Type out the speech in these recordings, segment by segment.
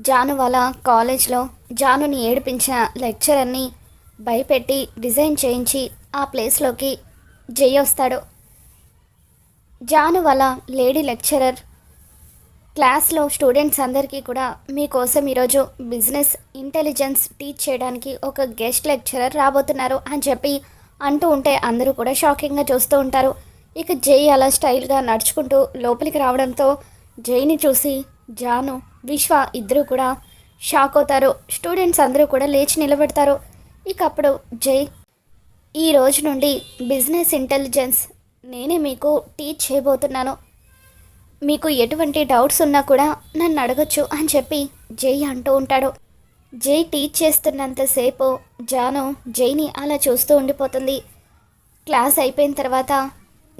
జాను వాళ్ళ కాలేజ్లో జానుని ఏడిపించిన లెక్చరర్ని భయపెట్టి డిజైన్ చేయించి ఆ ప్లేస్లోకి జై వస్తాడు. జాను వాళ్ళ లేడీ లెక్చరర్ క్లాస్లో స్టూడెంట్స్ అందరికీ కూడా మీకోసం ఈరోజు బిజినెస్ ఇంటెలిజెన్స్ టీచ్ చేయడానికి ఒక గెస్ట్ లెక్చరర్ రాబోతున్నారు అని చెప్పి అంటూ ఉంటే అందరూ కూడా షాకింగ్గా చూస్తూ ఉంటారు. ఇక జై అలా స్టైల్గా నడుచుకుంటూ లోపలికి రావడంతో జైని చూసి జాను విశ్వ ఇద్దరు కూడా షాక్ అవుతారు. స్టూడెంట్స్ అందరూ కూడా లేచి నిలబెడతారు. ఇక అప్పుడు జై ఈ రోజు నుండి బిజినెస్ ఇంటెలిజెన్స్ నేనే మీకు టీచ్ చేయబోతున్నాను. మీకు ఎటువంటి డౌట్స్ ఉన్నా కూడా నన్ను అడగొచ్చు అని చెప్పి జై అంటూ ఉంటాడు. జై టీచ్ చేస్తున్నంతసేపు జాను జైని అలా చూస్తూ ఉండిపోతుంది. క్లాస్ అయిపోయిన తర్వాత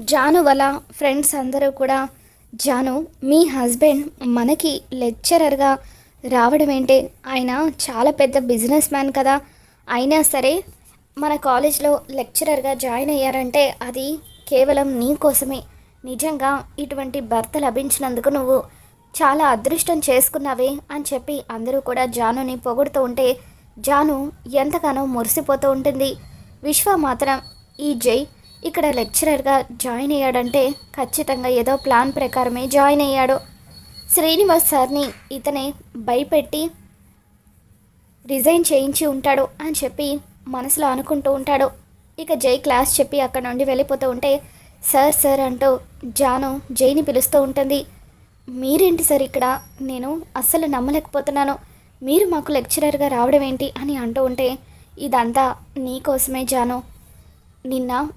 జాను వల్ల ఫ్రెండ్స్ అందరూ కూడా జాను మీ హస్బెండ్ మనకి లెక్చరర్గా రావడం ఏంటి ఆయన చాలా పెద్ద బిజినెస్ మ్యాన్ కదా. అయినా సరే మన కాలేజ్లో లెక్చరర్గా జాయిన్ అయ్యారంటే అది కేవలం నీ కోసమే. నిజంగా ఇటువంటి భర్త లభించినందుకు నువ్వు చాలా అదృష్టం చేసుకున్నావే అని చెప్పి అందరూ కూడా జానుని పొగుడుతూ ఉంటే జాను ఎంతగానో మురిసిపోతూ ఉంటుంది. విశ్వ మాత్రం ఈ జై ఇక్కడ లెక్చరర్గా జాయిన్ అయ్యాడంటే ఖచ్చితంగా ఏదో ప్లాన్ ప్రకారమే జాయిన్ అయ్యాడు. శ్రీనివాస్ సార్ని ఇతనే భయపెట్టి రిజైన్ చేయించి ఉంటాడు అని చెప్పి మనసులో అనుకుంటూ ఉంటాడు. ఇక జై క్లాస్ చెప్పి అక్కడ నుండి వెళ్ళిపోతూ ఉంటే సార్ సార్ అంటూ జాను జైని పిలుస్తూ ఉంటుంది. మీరేంటి సార్ ఇక్కడ? నేను అస్సలు నమ్మలేకపోతున్నాను. మీరు మాకు లెక్చరర్గా రావడం ఏంటి? అని అంటూ ఉంటే ఇదంతా నీకోసమే జాను. నిన్న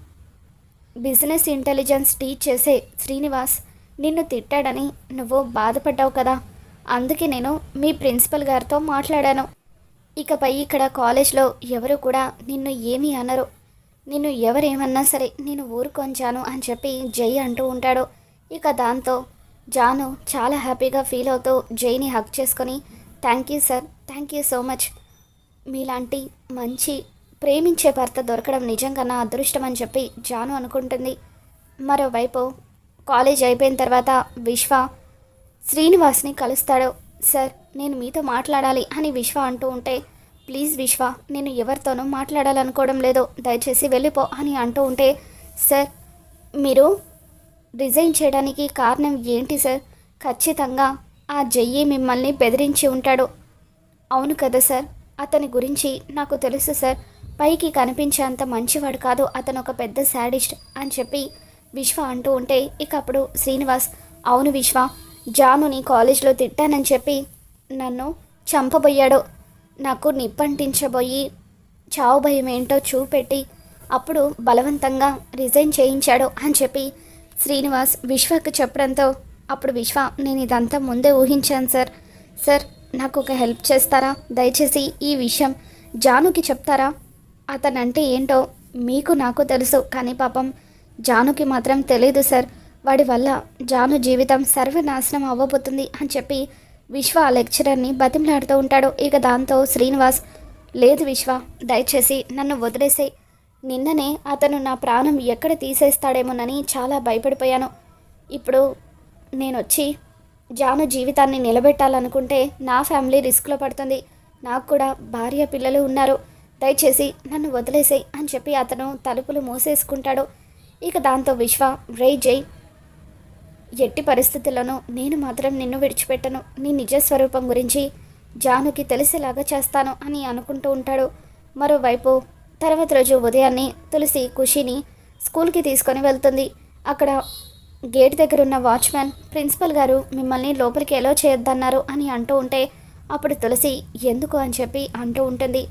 బిజినెస్ ఇంటెలిజెన్స్ టీచ్ చేసే శ్రీనివాస్ నిన్ను తిట్టాడని నువ్వు బాధపడ్డావు కదా. అందుకే నేను మీ ప్రిన్సిపల్ గారితో మాట్లాడాను. ఇకపై ఇక్కడ కాలేజ్లో ఎవరు కూడా నిన్ను ఏమీ అనరు. నిన్ను ఎవరేమన్నా సరే నేను ఊరుకొంచాను అని చెప్పి జై అంటూ ఉంటాడు. ఇక దాంతో జాను చాలా హ్యాపీగా ఫీల్ అవుతూ జైని హక్ చేసుకొని thank you sir thank you so much. మీలాంటి మంచి ప్రేమించే భర్త దొరకడం నిజంగా నా అదృష్టం అని చెప్పి జాను అనుకుంటుంది. మరోవైపు కాలేజ్ అయిపోయిన తర్వాత విశ్వ శ్రీనివాస్ని కలుస్తాడు. సార్ నేను మీతో మాట్లాడాలి అని విశ్వ అంటూ ఉంటే ప్లీజ్ విశ్వ నేను ఎవరితోనూ మాట్లాడాలనుకోవడం లేదు. దయచేసి వెళ్ళిపో అని అంటూ ఉంటే సార్ మీరు రిజైన్ చేయడానికి కారణం ఏంటి సార్? ఖచ్చితంగా ఆ జయ్యి మిమ్మల్ని బెదిరించి ఉంటాడు. అవును కదా సార్ అతని గురించి నాకు తెలుసు సార్. పైకి కనిపించేంత మంచివాడు కాదు అతను ఒక పెద్ద శాడిస్ట్ అని చెప్పి విశ్వ అంటూ ఉంటే ఇక అప్పుడు శ్రీనివాస్ అవును విశ్వ జానుని కాలేజ్లో తిట్టానని చెప్పి నన్ను చంపబోయాడు. నాకు నిప్పంటించబోయి చావు భయం ఏంటో చూపెట్టి అప్పుడు బలవంతంగా రిజైన్ చేయించాడు అని చెప్పి శ్రీనివాస్ విశ్వకు చెప్పడంతో అప్పుడు విశ్వ నేను ఇదంతా ముందే ఊహించాను సార్. సార్ నాకు ఒక హెల్ప్ చేస్తారా? దయచేసి ఈ విషయం జానుకి చెప్తారా? అతనంటే ఏంటో మీకు నాకు తెలుసు కానీ పాపం జానుకి మాత్రం తెలియదు సార్. వాడి వల్ల జాను జీవితం సర్వనాశనం అవ్వబోతుంది అని చెప్పి విశ్వ ఆ లెక్చరర్ని బతిమలాడుతూ ఉంటాడు. ఇక దాంతో శ్రీనివాస్ లేదు విశ్వ దయచేసి నన్ను వదిలేసే నిన్ననే అతను నా ప్రాణం ఎక్కడ తీసేస్తాడేమోనని చాలా భయపడిపోయాను. ఇప్పుడు నేను వచ్చి జాను జీవితాన్ని నిలబెట్టాలనుకుంటే నా ఫ్యామిలీ రిస్క్లో పడుతుంది. నాకు కూడా భార్య పిల్లలు ఉన్నారు. దయచేసి నన్ను వదిలేసేయ్ అని చెప్పి అతను తలుపులు మూసేసుకుంటాడు. ఇక దాంతో విశ్వ రే జై ఎట్టి పరిస్థితుల్లోనూ నేను మాత్రం నిన్ను విడిచిపెట్టను. నీ నిజ స్వరూపం గురించి జానుకి తెలిసేలాగా చేస్తాను అని అనుకుంటూ ఉంటాడు. మరోవైపు తర్వాత రోజు ఉదయాన్నే తులసి ఖుషిని స్కూల్కి తీసుకొని వెళ్తుంది. అక్కడ గేట్ దగ్గర ఉన్న వాచ్మ్యాన్ ప్రిన్సిపల్ గారు మిమ్మల్ని లోపలికి ఎలా చేయొద్దన్నారు అని అంటూ ఉంటే అప్పుడు తులసి ఎందుకు? అని చెప్పి అంటూ ఉంటుంది.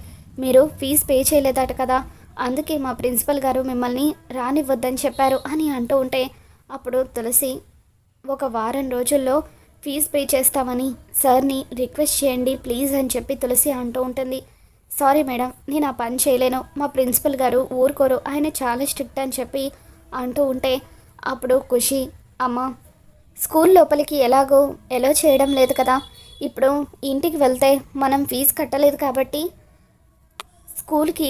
మీరు ఫీజు పే చేయలేదట కదా. అందుకే మా ప్రిన్సిపల్ గారు మిమ్మల్ని రానివ్వద్దని చెప్పారు అని అంటూ ఉంటే అప్పుడు తులసి ఒక వారం రోజుల్లో ఫీజు పే చేస్తామని సార్ని రిక్వెస్ట్ చేయండి ప్లీజ్ అని చెప్పి తులసి అంటూ ఉంటుంది. సారీ మేడం నేను ఆ పని చేయలేను. మా ప్రిన్సిపల్ గారు ఊరుకోరు. ఆయన చాలా స్ట్రిక్ట్ అని చెప్పి అంటూ ఉంటే అప్పుడు ఖుషి అమ్మ స్కూల్ లోపలికి ఎలాగో ఎలా చేయడం లేదు కదా. ఇప్పుడు ఇంటికి వెళ్తే మనం ఫీజు కట్టలేదు కాబట్టి స్కూల్కి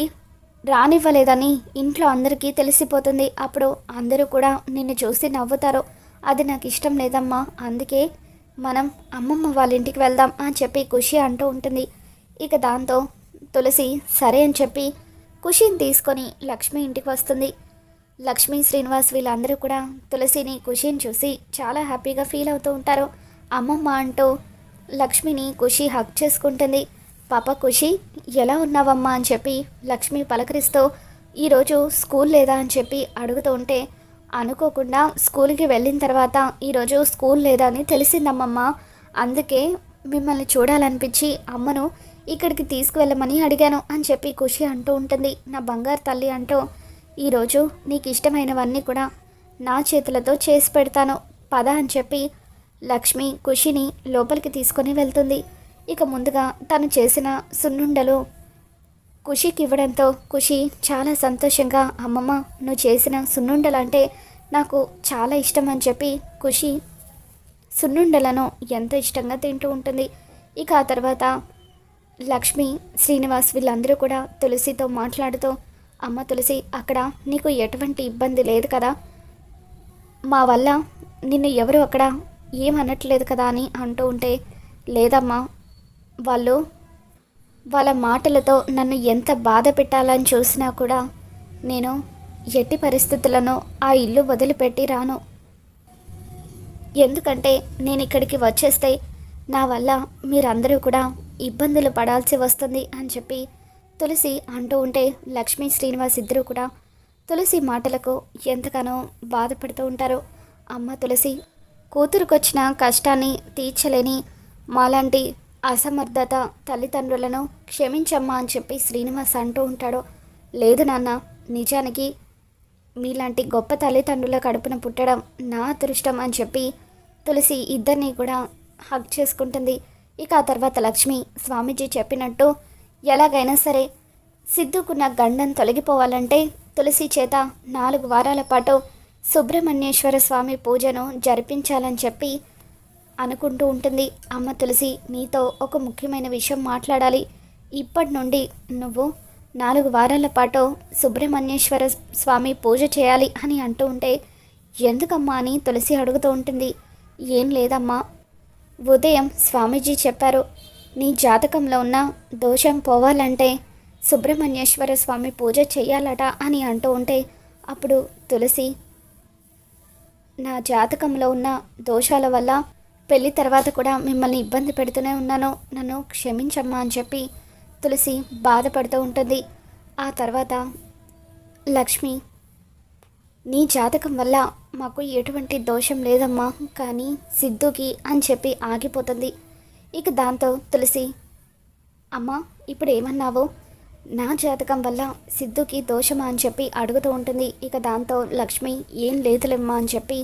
రానివ్వలేదని ఇంట్లో అందరికీ తెలిసిపోతుంది. అప్పుడు అందరూ కూడా నిన్ను చూసి నవ్వుతారు. అది నాకు ఇష్టం లేదమ్మా. అందుకే మనం అమ్మమ్మ వాళ్ళ ఇంటికి వెళ్దాం అని చెప్పి ఖుషి అంటూ ఉంటుంది. ఇక దాంతో తులసి సరే అని చెప్పి ఖుషిని తీసుకొని లక్ష్మి ఇంటికి వస్తుంది. లక్ష్మి శ్రీనివాస్ వీళ్ళందరూ కూడా తులసిని ఖుషిని చూసి చాలా హ్యాపీగా ఫీల్ అవుతూ ఉంటారు. అమ్మమ్మ అంటూ లక్ష్మిని ఖుషి హక్ చేసుకుంటుంది. పాప ఖుషి ఎలా ఉన్నావమ్మా? అని చెప్పి లక్ష్మి పలకరిస్తూ ఈరోజు స్కూల్ లేదా? అని చెప్పి అడుగుతూ ఉంటే అనుకోకుండా స్కూల్కి వెళ్ళిన తర్వాత ఈరోజు స్కూల్ లేదా? అని తెలిసిందమ్మమ్మ. అందుకే మిమ్మల్ని చూడాలనిపించి అమ్మను ఇక్కడికి తీసుకువెళ్ళమని అడిగాను అని చెప్పి ఖుషి అంటూ ఉంటుంది. నా బంగారు తల్లి అంటూ ఈరోజు నీకు ఇష్టమైనవన్నీ కూడా నా చేతులతో చేసి పెడతాను. పద అని చెప్పి లక్ష్మి ఖుషిని లోపలికి తీసుకొని వెళ్తుంది. ఇక ముందుగా తను చేసిన సున్నుండలు ఖుషికి ఇవ్వడంతో ఖుషి చాలా సంతోషంగా అమ్మమ్మ నువ్వు చేసిన సున్నుండలు అంటే నాకు చాలా ఇష్టం అని చెప్పి ఖుషి సున్నుండలను ఎంతో ఇష్టంగా తింటూ ఉంటుంది. ఇక ఆ తర్వాత లక్ష్మి శ్రీనివాస్ వీళ్ళందరూ కూడా తులసితో మాట్లాడుతూ అమ్మ తులసి అక్కడ నీకు ఎటువంటి ఇబ్బంది లేదు కదా? మా వల్ల నిన్ను ఎవరు అక్కడ ఏమనట్లేదు కదా? అని అంటూ ఉంటే లేదమ్మా వాళ్ళు వాళ్ళ మాటలతో నన్ను ఎంత బాధ పెట్టాలని చూసినా కూడా నేను ఎట్టి పరిస్థితులను ఆ ఇల్లు వదిలిపెట్టి రాను. ఎందుకంటే నేను ఇక్కడికి వచ్చేస్తే నా వల్ల మీరందరూ కూడా ఇబ్బందులు పడాల్సి వస్తుంది అని చెప్పి తులసి అంటూ ఉంటే లక్ష్మీ శ్రీనివాస్ ఇద్దరు కూడా తులసి మాటలకు ఎంతగానో బాధపడుతూ ఉంటారు. అమ్మ తులసి కూతురుకొచ్చిన కష్టాన్ని తీర్చలేని మాలాంటి అసమర్థత తల్లిదండ్రులను క్షమించమ్మా అని చెప్పి శ్రీనివాస్ అంటూ ఉంటాడు. లేదు నాన్న నిజానికి మీలాంటి గొప్ప తల్లిదండ్రుల కడుపున పుట్టడం నా అదృష్టం అని చెప్పి తులసి ఇద్దరిని కూడా హక్ చేసుకుంటుంది. ఇక ఆ తర్వాత లక్ష్మి స్వామీజీ చెప్పినట్టు ఎలాగైనా సరే సిద్ధుకున్న గండం తొలగిపోవాలంటే తులసి చేత నాలుగు వారాల పాటు సుబ్రహ్మణ్యేశ్వర స్వామి పూజను జరిపించాలని చెప్పి అనుకుంటూ ఉంటుంది. అమ్మ తులసి నీతో ఒక ముఖ్యమైన విషయం మాట్లాడాలి. ఇప్పటి నుండి నువ్వు నాలుగు వారాల పాటు సుబ్రహ్మణ్యేశ్వర స్వామి పూజ చేయాలి అని అంటూ ఉంటే ఎందుకమ్మా అని తులసి అడుగుతూ ఉంటుంది. ఏం లేదమ్మా. ఉదయం స్వామీజీ చెప్పారు నీ జాతకంలో ఉన్న దోషం పోవాలంటే సుబ్రహ్మణ్యేశ్వర స్వామి పూజ చేయాలట అని అంటూ ఉంటే అప్పుడు తులసి నా జాతకంలో ఉన్న దోషాల వల్ల పెళ్ళి తర్వాత కూడా మిమ్మల్ని ఇబ్బంది పెడుతూనే ఉన్నాను. నన్ను క్షమించమ్మా అని చెప్పి తులసి బాధపడుతూ ఉంటుంది. ఆ తర్వాత లక్ష్మి నీ జాతకం వల్ల మాకు ఎటువంటి దోషం లేదమ్మా కానీ సిద్ధుకి అని చెప్పి ఆగిపోతుంది. ఇక దాంతో తులసి అమ్మా ఇప్పుడు ఏమన్నావు? నా జాతకం వల్ల సిద్ధుకి దోషమా అని చెప్పి అడుగుతూ ఉంటుంది. ఇక దాంతో లక్ష్మి ఏం లేదులేమ్మా అని చెప్పి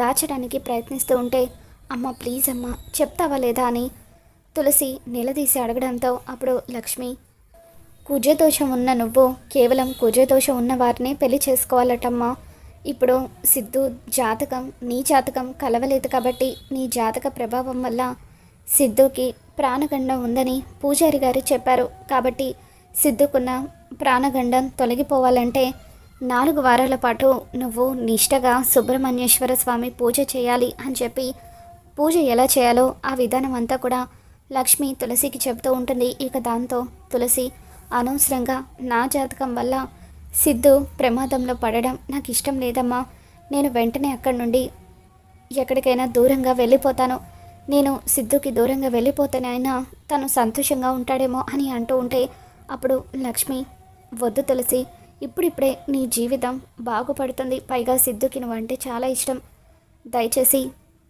దాచడానికి ప్రయత్నిస్తూ ఉంటే అమ్మ ప్లీజ్ అమ్మా చెప్తావా లేదా అని తులసి నిలదీసి అడగడంతో అప్పుడు లక్ష్మి కుజదోషం ఉన్న నువ్వు కేవలం కుజదోషం ఉన్న వారినే పెళ్ళి చేసుకోవాలటమ్మా. ఇప్పుడు సిద్ధు జాతకం నీ జాతకం కలవలేదు కాబట్టి నీ జాతక ప్రభావం వల్ల సిద్ధుకి ప్రాణగండం ఉందని పూజారి గారు చెప్పారు. కాబట్టి సిద్ధుకున్న ప్రాణగండం తొలగిపోవాలంటే నాలుగు వారాల పాటు నువ్వు నిష్టగా సుబ్రహ్మణ్యేశ్వర స్వామి పూజ చేయాలి అని చెప్పి పూజ ఎలా చేయాలో ఆ విధానం అంతా కూడా లక్ష్మి తులసికి చెబుతూ ఉంటుంది. ఇక దాంతో తులసి అనవసరంగా నా జాతకం వల్ల సిద్ధు ప్రమాదంలో పడడం నాకు ఇష్టం లేదమ్మా. నేను వెంటనే అక్కడి నుండి ఎక్కడికైనా దూరంగా వెళ్ళిపోతాను. నేను సిద్ధుకి దూరంగా వెళ్ళిపోతేనే అయినా తను సంతోషంగా ఉంటాడేమో అని అంటూ ఉంటే అప్పుడు లక్ష్మి వద్దు తులసి ఇప్పుడిప్పుడే నీ జీవితం బాగుపడుతుంది. పైగా సిద్ధుకి నువ్వంటే చాలా ఇష్టం. దయచేసి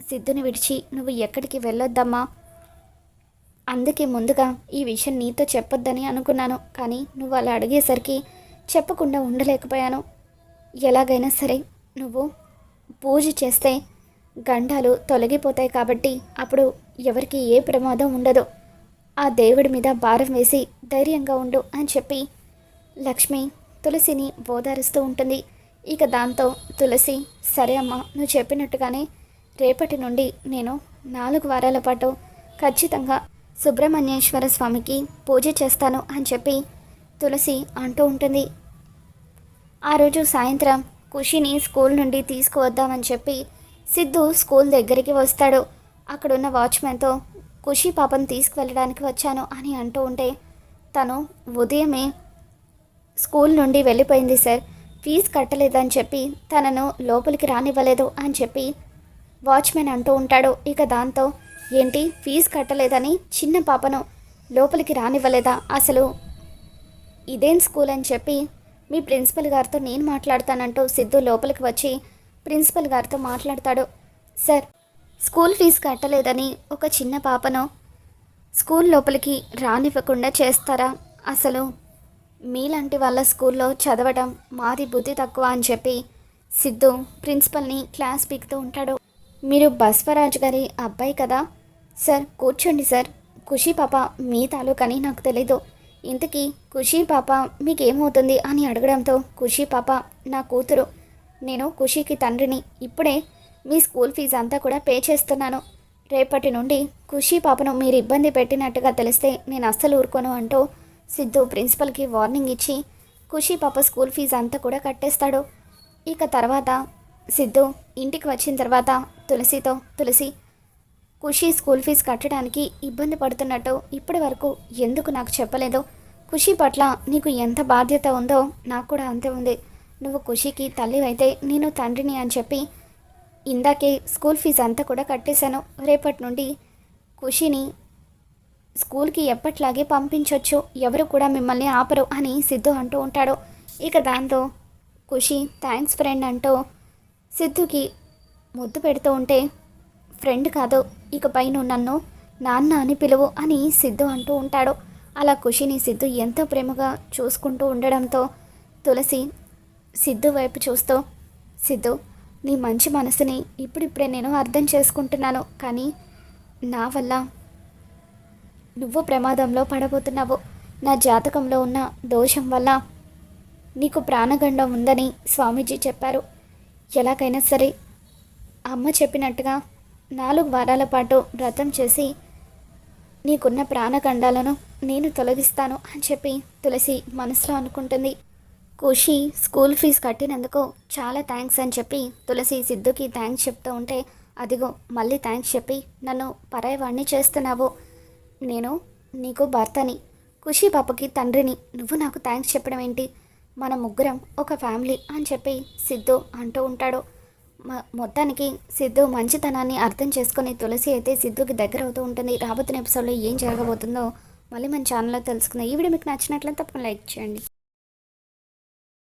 సిద్ధుని విడిచి నువ్వు ఎక్కడికి వెళ్ళొద్దమ్మా. అందుకే ముందుగా ఈ విషయం నీతో చెప్పొద్దని అనుకున్నాను. కానీ నువ్వు అలా అడిగేసరికి చెప్పకుండా ఉండలేకపోయాను. ఎలాగైనా సరే నువ్వు పూజ చేస్తే గండాలు తొలగిపోతాయి కాబట్టి అప్పుడు ఎవరికి ఏ ప్రమాదం ఉండదు. ఆ దేవుడి మీద భారం వేసి ధైర్యంగా ఉండు అని చెప్పి లక్ష్మి తులసిని ఓదారుస్తూ ఉంటుంది. ఇక దాంతో తులసి సరే అమ్మా నువ్వు చెప్పినట్టుగానే రేపటి నుండి నేను నాలుగు వారాల పాటు ఖచ్చితంగా సుబ్రహ్మణ్యేశ్వర స్వామికి పూజ చేస్తాను అని చెప్పి తులసి అంటూ ఉంటుంది. ఆ రోజు సాయంత్రం ఖుషిని స్కూల్ నుండి తీసుకువద్దామని చెప్పి సిద్ధు స్కూల్ దగ్గరికి వస్తాడు. అక్కడున్న వాచ్మెన్తో ఖుషి పాపను తీసుకువెళ్ళడానికి వచ్చాను అని అంటూ ఉంటే తను ఉదయమే స్కూల్ నుండి వెళ్ళిపోయింది సార్. ఫీజు కట్టలేదని చెప్పి తనను లోపలికి రానివ్వలేదు అని చెప్పి వాచ్మెన్ అంటూ ఉంటాడు. ఇక దాంతో ఏంటి? ఫీజు కట్టలేదని చిన్న పాపను లోపలికి రానివ్వలేదా? అసలు ఇదేం స్కూల్? అని చెప్పి మీ ప్రిన్సిపల్ గారితో నేను మాట్లాడతానంటూ సిద్ధు లోపలికి వచ్చి ప్రిన్సిపల్ గారితో మాట్లాడతాడు. సార్ స్కూల్ ఫీజు కట్టలేదని ఒక చిన్న పాపను స్కూల్ లోపలికి రానివ్వకుండా చేస్తారా? అసలు మీలాంటి వాళ్ళ స్కూల్లో చదవడం మాది బుద్ధి తక్కువ అని చెప్పి సిద్ధు ప్రిన్సిపల్ని క్లాస్ పీకుతూ ఉంటాడు. మీరు బస్వరాజు గారి అబ్బాయి కదా? సార్ కూర్చోండి సార్. ఖుషి పాప మీ తాలూకని నాకు తెలీదు. ఇంతకీ ఖుషి పాప మీకేమవుతుంది అని అడగడంతో ఖుషి పాప నా కూతురు నేను ఖుషికి తండ్రిని ఇప్పుడే మీ స్కూల్ ఫీజు అంతా కూడా పే చేస్తున్నాను. రేపటి నుండి ఖుషి పాపను మీరు ఇబ్బంది పెట్టినట్టుగా తెలిస్తే నేను అస్సలు ఊరుకోను అంటూ సిద్ధు ప్రిన్సిపల్కి వార్నింగ్ ఇచ్చి ఖుషి పాప స్కూల్ ఫీజు అంతా కూడా కట్టేస్తాడు. ఇక తర్వాత సిద్ధు ఇంటికి వచ్చిన తర్వాత తులసితో తులసి ఖుషి స్కూల్ ఫీజు కట్టడానికి ఇబ్బంది పడుతున్నట్టు ఇప్పటి వరకు ఎందుకు నాకు చెప్పలేదు? ఖుషి పట్ల నీకు ఎంత బాధ్యత ఉందో నాకు కూడా అంతే ఉంది. నువ్వు ఖుషికి తల్లి అయితే నేను తండ్రిని అని చెప్పి ఇందాకే స్కూల్ ఫీజు అంతా కూడా కట్టేశాను. రేపటి నుండి ఖుషిని స్కూల్కి ఎప్పట్లాగే పంపించవచ్చు ఎవరు కూడా మిమ్మల్ని ఆపరు అని సిద్ధు అంటూ ఉంటాడు. ఇక దాంతో ఖుషి థ్యాంక్స్ ఫ్రెండ్ అంటూ సిద్ధుకి ముద్దు పెడుతూ ఉంటే ఫ్రెండ్ కాదు ఇకపై నువ్వు నన్ను నాన్న అని పిలువు అని సిద్ధు అంటూ ఉంటాడు. అలా ఖుషిని సిద్ధు ఎంతో ప్రేమగా చూసుకుంటూ ఉండడంతో తులసి సిద్ధు వైపు చూస్తూ సిద్ధు నీ మంచి మనసుని ఇప్పుడిప్పుడే నేను అర్థం చేసుకుంటున్నాను కానీ నా వల్ల నువ్వు ప్రమాదంలో పడబోతున్నావు. నా జాతకంలో ఉన్న దోషం వల్ల నీకు ప్రాణగండం ఉందని స్వామీజీ చెప్పారు. ఎలాగైనా సరే అమ్మ చెప్పినట్టుగా నాలుగు వారాల పాటు వ్రతం చేసి నీకున్న ప్రాణగండాలను నేను తొలగిస్తాను అని చెప్పి తులసి మనసులో అనుకుంటుంది. కుషి స్కూల్ ఫీజు కట్టినందుకు చాలా థ్యాంక్స్ అని చెప్పి తులసి సిద్ధుకి థ్యాంక్స్ చెప్తూ ఉంటే అదిగో మళ్ళీ థ్యాంక్స్ చెప్పి నన్ను పరాయవాణ్ణి చేస్తున్నావు. నేను నీకు భర్తని. ఖుషి పాపకి తండ్రిని. నువ్వు నాకు థ్యాంక్స్ చెప్పడం ఏంటి? మన ముగ్గురం ఒక ఫ్యామిలీ అని చెప్పి సిద్ధు అంటూ ఉంటాడు. మొత్తానికి సిద్ధు మంచితనాన్ని అర్థం చేసుకుని తులసి అయితే సిద్ధుకి దగ్గర అవుతూ ఉంటుంది. రాబోతున్న ఎపిసోడ్లో ఏం జరగబోతుందో మళ్ళీ మన ఛానల్లో తెలుసుకుందాం. ఈ వీడియో మీకు నచ్చినట్లయితే తప్పకుండా లైక్ చేయండి.